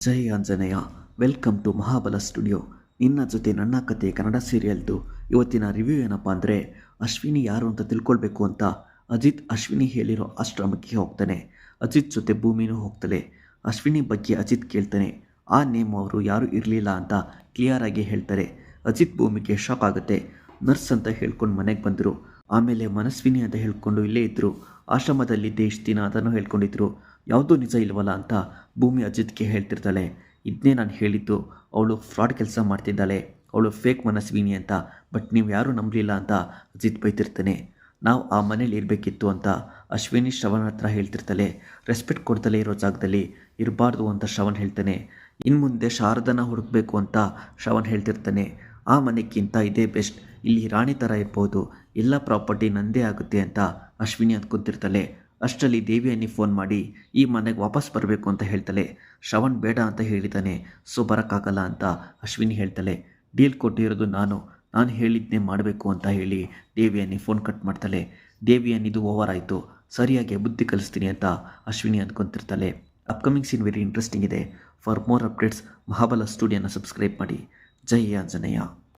Jai Anjaneya, welcome to Mahabala studio. ನಿನ್ನ ಜೊತೆ ನನ್ನ ಕತೆ ಕನ್ನಡ ಸೀರಿಯಲ್ದು. ಇವತ್ತಿನ ರಿವ್ಯೂ ಏನಪ್ಪ ಅಂದರೆ, ಅಶ್ವಿನಿ ಯಾರು ಅಂತ ತಿಳ್ಕೊಳ್ಬೇಕು ಅಂತ ಅಜಿತ್ ಅಶ್ವಿನಿ ಹೇಳಿರೋ ಆಶ್ರಮಕ್ಕೆ ಹೋಗ್ತಾನೆ. ಅಜಿತ್ ಜೊತೆ ಭೂಮಿನೂ ಹೋಗ್ತಾಳೆ ಅಶ್ವಿನಿ ಬಗ್ಗೆ ಅಜಿತ್ ಕೇಳ್ತಾನೆ. ಆ ನೇಮ್ ಅವರು ಯಾರೂ ಇರಲಿಲ್ಲ ಅಂತ ಕ್ಲಿಯರ್ ಆಗಿ ಹೇಳ್ತಾರೆ. ಅಜಿತ್ ಭೂಮಿಗೆ ಶಾಕ್ ಆಗುತ್ತೆ. ನರ್ಸ್ ಅಂತ ಹೇಳ್ಕೊಂಡು ಮನೆಗೆ ಬಂದರು. ಆಮೇಲೆ ಮನಸ್ವಿನಿ ಅಂತ ಹೇಳ್ಕೊಂಡು ಇಲ್ಲೇ ಇದ್ದರು ಆಶ್ರಮದಲ್ಲಿ ದೇಶ ದಿನ ಅದನ್ನು ಹೇಳ್ಕೊಂಡಿದ್ರು. ಯಾವುದೂ ನಿಜ ಇಲ್ವಲ್ಲ ಅಂತ ಭೂಮಿ ಅಜಿತ್ಗೆ ಹೇಳ್ತಿರ್ತಾಳೆ. ಇದನ್ನೇ ನಾನು ಹೇಳಿದ್ದು, ಅವಳು ಫ್ರಾಡ್ ಕೆಲಸ ಮಾಡ್ತಿದ್ದಾಳೆ. ಅವಳು ಫೇಕ್ ಮನಸ್ವಿನಿ ಅಂತ, ಬಟ್ ನೀವು ಯಾರೂ ನಂಬಲಿಲ್ಲ ಅಂತ ಅಜಿತ್ ಬೈತಿರ್ತಾನೆ. ನಾವು ಆ ಮನೇಲಿ ಇರಬೇಕಿತ್ತು ಅಂತ ಅಶ್ವಿನಿ ಶ್ರವಣ ಹತ್ರ ಹೇಳ್ತಿರ್ತಾಳೆ. ರೆಸ್ಪೆಕ್ಟ್ ಕೊಡ್ತಲೇ ಇರೋ ಜಾಗದಲ್ಲಿ ಇರಬಾರ್ದು ಅಂತ ಶ್ರವಣ್ ಹೇಳ್ತಾನೆ. ಇನ್ನು ಮುಂದೆ ಶಾರದನ ಹುಡುಕ್ಬೇಕು ಅಂತ ಶ್ರವಣ್ ಹೇಳ್ತಿರ್ತಾನೆ. ಆ ಮನೆಗಿಂತ ಇದೇ ಬೆಸ್ಟ್. ಇಲ್ಲಿ ರಾಣಿ ಥರ ಇರ್ಬೋದು. ಎಲ್ಲ ಪ್ರಾಪರ್ಟಿ ನಂದೇ ಆಗುತ್ತೆ ಅಂತ ಅಶ್ವಿನಿ ಅಂದ್ಕೊಂತಿರ್ತಾಳೆ. ಅಷ್ಟರಲ್ಲಿ ದೇವಿಯನ್ನಿ ಫೋನ್ ಮಾಡಿ, ಈ ಮನೆಗೆ ವಾಪಸ್ ಬರಬೇಕು ಅಂತ ಹೇಳ್ತಾಳೆ ಶ್ರವಣ್ ಬೇಡ ಅಂತ ಹೇಳಿದ್ದಾನೆ ಸೊ ಬರೋಕ್ಕಾಗಲ್ಲ ಅಂತ ಅಶ್ವಿನಿ ಹೇಳ್ತಾಳೆ ಡೀಲ್ ಕೊಟ್ಟಿರೋದು ನಾನು ನಾನು ಹೇಳಿದ್ನೇ ಮಾಡಬೇಕು ಅಂತ ಹೇಳಿ ದೇವಿಯನ್ನಿ ಫೋನ್ ಕಟ್ ಮಾಡ್ತಾಳೆ ದೇವಿಯನ್ನಿದು ಓವರ್ ಆಯಿತು, ಸರಿಯಾಗಿ ಬುದ್ಧಿ ಕಲಿಸ್ತೀನಿ ಅಂತ ಅಶ್ವಿನಿ ಅಂದ್ಕೊಂತಿರ್ತಾಳೆ. ಅಪ್ಕಮಿಂಗ್ ಸೀನ್ ವೆರಿ ಇಂಟ್ರೆಸ್ಟಿಂಗ್ ಇದೆ. ಫಾರ್ ಮೋರ್ ಅಪ್ಡೇಟ್ಸ್ ಮಹಾಬಲ ಸ್ಟುಡಿಯೋನ ಸಬ್ಸ್ಕ್ರೈಬ್ ಮಾಡಿ. ಜೈ ಆಂಜನೇಯ